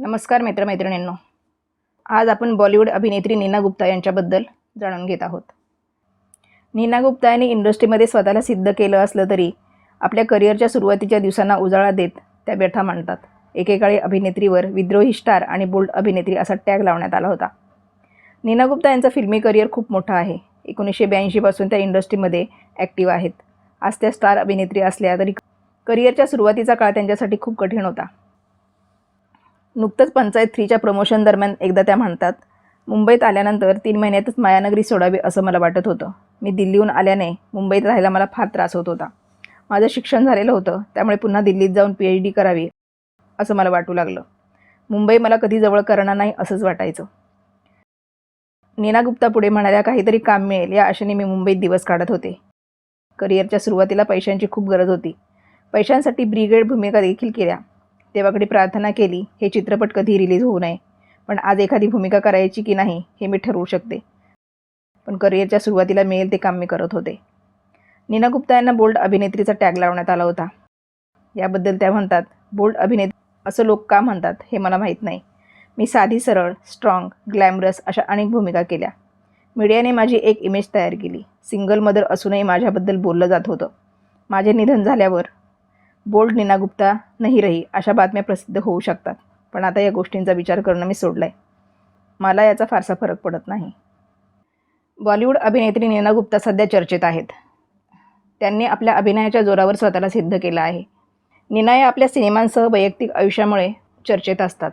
नमस्कार मित्रमैत्रिणींनो. आज आपण बॉलिवूड अभिनेत्री नीना गुप्ता यांच्याबद्दल जाणून घेत आहोत. नीना गुप्ता यांनी इंडस्ट्रीमध्ये स्वतःला सिद्ध केलं असलं तरी आपल्या करिअरच्या सुरुवातीच्या दिवसांना उजाळा देत त्या व्यथा मांडतात. एकेकाळी अभिनेत्रीवर विद्रोही स्टार आणि बोल्ड अभिनेत्री असा टॅग लावण्यात आला होता. नीना गुप्ता यांचा फिल्मी करिअर खूप मोठा आहे. एकोणीसशे ब्याऐंशीपासून त्या इंडस्ट्रीमध्ये ॲक्टिव्ह आहेत. आज त्या स्टार अभिनेत्री असल्या तरी करिअरच्या सुरुवातीचा काळ त्यांच्यासाठी खूप कठीण होता. नुकतंच पंचायत थ्रीच्या प्रमोशन दरम्यान एकदा त्या म्हणतात मुंबईत आल्यानंतर तीन महिन्यातच मायानगरी सोडावी असं मला वाटत होतं. मी दिल्लीहून आल्याने मुंबईत राहायला मला फार त्रास होत होता. माझं शिक्षण झालेलं होतं त्यामुळे पुन्हा दिल्लीत जाऊन पी एच डी करावी असं मला वाटू लागलं. मुंबई मला कधी जवळ करणार नाही असंच वाटायचं. नीना गुप्ता पुढे म्हणाल्या काहीतरी काम मिळेल या आशेने मी मुंबईत दिवस काढत होते. करिअरच्या सुरुवातीला पैशांची खूप गरज होती. पैशांसाठी ब्रिगेड भूमिका देखील केल्या. देवाकडे प्रार्थना केली हे चित्रपट कधी रिलीज होऊ नये. पण आज एखादी भूमिका करायची की नाही हे मी ठरवू शकते. पण करिअरच्या सुरुवातीला मिळेल ते काम मी करत होते. नीना गुप्ता यांना बोल्ड अभिनेत्रीचा टॅग लावण्यात आला होता. याबद्दल त्या म्हणतात बोल्ड अभिनेत्री असं लोक का म्हणतात हे मला माहीत नाही. मी साधी सरळ स्ट्रॉंग ग्लॅमरस अशा अनेक भूमिका केल्या. मीडियाने माझी एक इमेज तयार केली. सिंगल मदर असूनही माझ्याबद्दल बोललं जात होतं. माझे निधन झाल्यावर बोल्ड नीना गुप्ता नाही रही अशा बातम्या प्रसिद्ध होऊ शकतात. पण आता या गोष्टींचा विचार करणं मी सोडलं आहे मला याचा फारसा फरक पडत नाही. बॉलिवूड अभिनेत्री नीना गुप्ता सध्या चर्चेत आहेत. त्यांनी आपल्या अभिनयाच्या जोरावर स्वतःला सिद्ध केलं आहे. नीना या आपल्या सिनेमांसह वैयक्तिक आयुष्यामुळे चर्चेत असतात.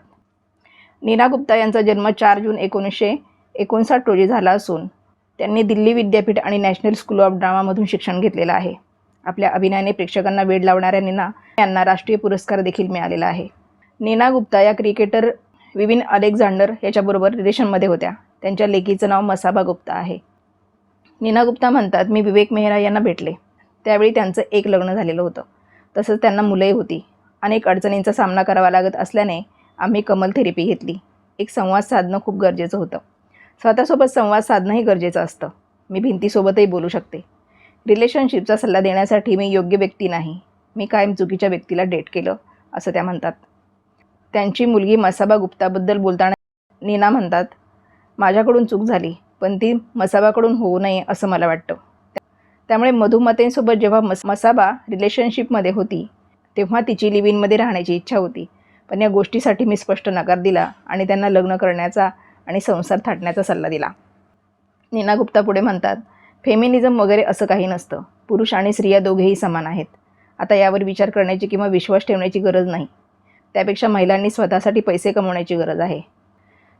नीना गुप्ता यांचा जन्म चार जून एकोणीसशे एकोणसाठ रोजी झाला असून त्यांनी दिल्ली विद्यापीठ आणि नॅशनल स्कूल ऑफ ड्रामामधून शिक्षण घेतलेलं आहे. आपल्या अभिनयाने प्रेक्षकांना वेड लावणाऱ्या नीना यांना राष्ट्रीय पुरस्कार देखील मिळालेला आहे. नीना गुप्ता या क्रिकेटर विविन अलेक्झांडर याच्याबरोबर रिलेशनमध्ये होत्या. त्यांच्या लेकीचं नाव मसाबा गुप्ता आहे. नीना गुप्ता म्हणतात मी विवेक मेहरा यांना भेटले. त्यावेळी त्यांचं एक लग्न झालेलं होतं. तसंच त्यांना मुलंही होती. अनेक अडचणींचा सामना करावा लागत असल्याने आम्ही कमल थेरपी घेतली. एक संवाद साधणं खूप गरजेचं होतं. स्वतःसोबत संवाद साधणंही गरजेचं असतं. मी भिंतीसोबतही बोलू शकते. रिलेशनशिपचा सल्ला देण्यासाठी मी योग्य व्यक्ती नाही. मी कायम चुकीच्या व्यक्तीला डेट केलं असं त्या म्हणतात. त्यांची मुलगी मसाबा गुप्ताबद्दल बोलताना नीना म्हणतात माझ्याकडून चूक झाली पण ती मसाबाकडून होऊ नये असं मला वाटतं. त्यामुळे मधुमतेंसोबत जेव्हा मस मसाबा रिलेशनशिपमध्ये होती तेव्हा तिची लिव्हिनमध्ये राहण्याची इच्छा होती. पण या गोष्टीसाठी मी स्पष्ट नकार दिला आणि त्यांना लग्न करण्याचा आणि संसार थाटण्याचा सल्ला दिला. नीना गुप्ता पुढे म्हणतात फेमिनिझम वगैरे असं काही नसतं. पुरुष आणि स्त्रिया दोघेही समान आहेत. आता यावर विचार करण्याची किंवा विश्वास ठेवण्याची गरज नाही. त्यापेक्षा महिलांनी स्वतःसाठी पैसे कमवण्याची गरज आहे.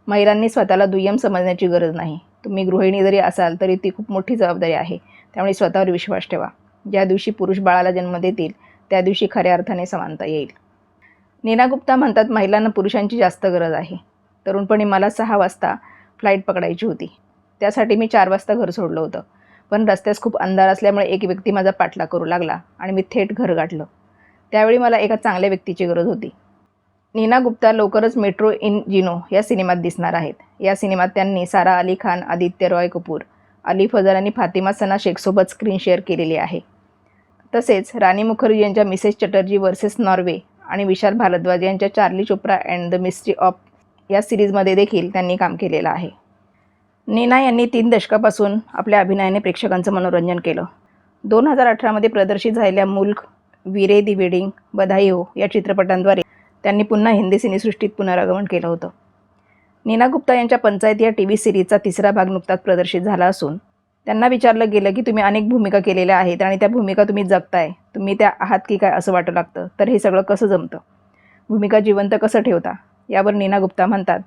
महिलांनी स्वतःला दुय्यम समजण्याची गरज नाही. तुम्ही गृहिणी जरी असाल तरी ती खूप मोठी जबाबदारी आहे. त्यामुळे स्वतःवर विश्वास ठेवा. ज्या दिवशी पुरुष बाळाला जन्म देतील त्या दिवशी खऱ्या अर्थाने समानता येईल. नीना गुप्ता म्हणतात महिलांना पुरुषांची जास्त गरज आहे. तरुणपणी मला सहा वाजता फ्लाईट पकडायची होती. त्यासाठी मी चार वाजता घर सोडलं होतं. पण रस्त्यास खूप अंधार असल्यामुळे एक व्यक्ती माझा पाठला करू लागला आणि मी थेट घर गाठलं. त्यावेळी मला एका चांगल्या व्यक्तीची गरज होती. नीना गुप्ता लवकरच मेट्रो इन जिनो या सिनेमात दिसणार आहेत. या सिनेमात त्यांनी सारा अली खान आदित्य रॉय कपूर अली फजल आणि फातिमा सना शेखसोबत स्क्रीन शेअर केलेली आहे. तसेच राणी मुखर्जी यांच्या मिसेस चटर्जी वर्सेस नॉर्वे आणि विशाल भारद्वाज यांच्या Charlie Chopra and the mystery of या सिरीजमध्ये देखील त्यांनी काम केलेलं आहे. नीना यांनी तीन दशकापासून आपल्या अभिनयाने प्रेक्षकांचं मनोरंजन केलं. दोन हजार अठरामध्ये प्रदर्शित झालेल्या मुल्क विरे दी वेडिंग बधाई हो या चित्रपटांद्वारे त्यांनी पुन्हा हिंदी सिनेसृष्टीत पुनरागमन केलं होतं. नीना गुप्ता यांच्या पंचायत या टी व्ही सिरीजचा तिसरा भाग नुकताच प्रदर्शित झाला असून त्यांना विचारलं गेलं की तुम्ही अनेक भूमिका केलेल्या आहेत आणि त्या भूमिका तुम्ही जगताय. तुम्ही त्या आहात की काय असं वाटू लागतं? तर हे सगळं कसं जमतं? भूमिका जिवंत कसं ठेवता? यावर नीना गुप्ता म्हणतात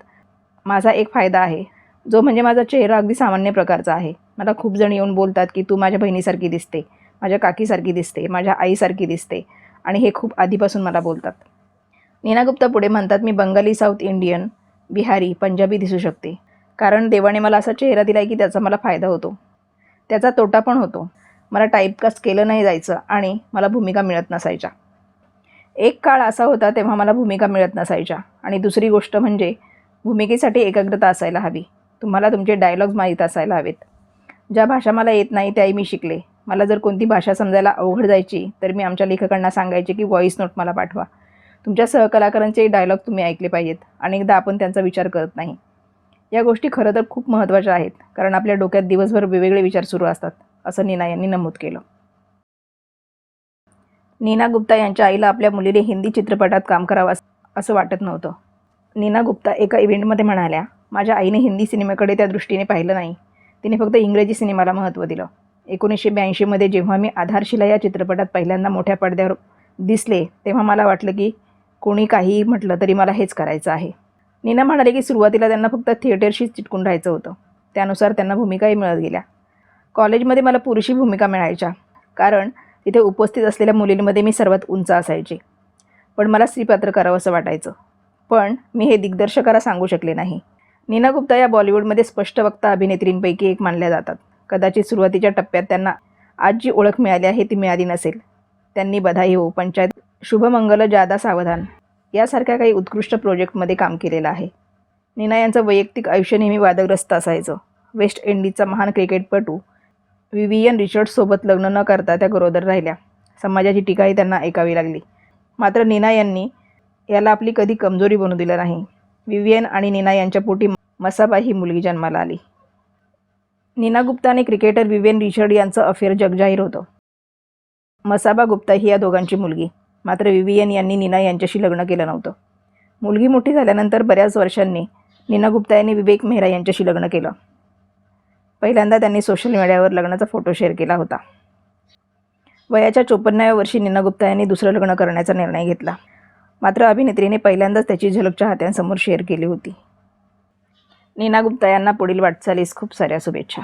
माझा एक फायदा आहे. जो म्हणजे माझा चेहरा अगदी सामान्य प्रकारचा आहे. मला खूप जण येऊन बोलतात की तू माझ्या बहिणीसारखी दिसते माझ्या काकीसारखी दिसते माझ्या आईसारखी दिसते आणि हे खूप आधीपासून मला बोलतात. नीना गुप्ता पुढे म्हणतात मी बंगाली साऊथ इंडियन बिहारी पंजाबी दिसू शकते. कारण देवाने मला असा चेहरा दिला आहे की त्याचा मला फायदा होतो. त्याचा तोटा पण होतो. मला टाईपकास्ट केलं नाही जायचं आणि मला भूमिका मिळत नसायच्या. एक काळ असा होता तेव्हा मला भूमिका मिळत नसायच्या आणि दुसरी गोष्ट म्हणजे भूमिकेसाठी एकाग्रता असायला हवी. तुम्हाला तुमचे डायलॉग्स माहीत असायला हवेत. ज्या भाषा मला येत नाही त्याही मी शिकले. मला जर कोणती भाषा समजायला अवघड जायची तर मी आमच्या लेखकांना सांगायचे की व्हॉईस नोट मला पाठवा. तुमच्या सहकलाकारांचे डायलॉग तुम्ही ऐकले पाहिजेत. अनेकदा आपण त्यांचा विचार करत नाही. या गोष्टी खरं तर खूप महत्त्वाच्या आहेत कारण आपल्या डोक्यात दिवसभर वेगवेगळे विचार सुरू असतात असं नीना यांनी नमूद केलं. नीना गुप्ता यांच्या आईला आपल्या मुलीने हिंदी चित्रपटात काम करावं असं वाटत नव्हतं. नीना गुप्ता एका इव्हेंटमध्ये म्हणाल्या माझ्या आईने हिंदी सिनेमाकडे त्या दृष्टीने पाहिलं नाही. तिने फक्त इंग्रजी सिनेमाला महत्त्व दिलं. एकोणीसशे ब्याऐंशीमध्ये जेव्हा मी आधारशिला या चित्रपटात पहिल्यांदा मोठ्या पडद्यावर दिसले तेव्हा मला वाटलं की कोणी काहीही म्हटलं तरी मला हेच करायचं आहे. नीना म्हणाले की सुरुवातीला त्यांना फक्त थिएटरशीच चिटकून राहायचं होतं. त्यानुसार त्यांना भूमिकाही मिळत गेल्या. कॉलेजमध्ये मला पुरुषी भूमिका मिळायच्या कारण तिथे उपस्थित असलेल्या मुलींमध्ये मी सर्वात उंच असायची. पण मला स्त्रीपात्र करावं असं वाटायचं. पण मी हे दिग्दर्शकाला सांगू शकले नाही. नीना गुप्ता या बॉलिवूडमध्ये स्पष्ट वक्ता अभिनेत्रींपैकी एक मानल्या जातात. कदाचित सुरुवातीच्या टप्प्यात त्यांना आज जी ओळख मिळाली आहे ती मिळाली नसेल. त्यांनी बधाई हो पंचायत शुभमंगल जादा सावधान यासारख्या काही उत्कृष्ट प्रोजेक्टमध्ये काम केलेलं आहे. नीना यांचं वैयक्तिक आयुष्य नेहमी वादग्रस्त असायचं. वेस्ट इंडिजचा महान क्रिकेटपटू विवियन रिचर्ड्ससोबत लग्न न करता त्या गरोदर राहिल्या. समाजाची टीकाही त्यांना ऐकावी लागली. मात्र नीना यांनी याला आपली कधी कमजोरी बनू दिलं नाही. विवियन आणि नीना यांच्या पोटी मसाबा ही मुलगी जन्माला आली. नीना गुप्ता आणि क्रिकेटर विवियन रिचर्ड यांचं अफेअर जगजाहीर होतं. मसाबा गुप्ता ही या दोघांची मुलगी. मात्र विवियन यांनी नीना यांच्याशी लग्न केलं नव्हतं. मुलगी मोठी झाल्यानंतर बऱ्याच वर्षांनी नीना गुप्ता यांनी विवेक मेहरा यांच्याशी लग्न केलं. पहिल्यांदा त्यांनी सोशल मीडियावर लग्नाचा फोटो शेअर केला होता. वयाच्या चोपन्नाव्या वर्षी नीना गुप्ता यांनी दुसरं लग्न करण्याचा निर्णय घेतला. मात्र अभिनेत्रीने पहिल्यांदाच त्याची झलक चाहत्यांसमोर शेअर केली होती. नीना गुप्ता यांना पुढील वाटचालीस खूप साऱ्या शुभेच्छा.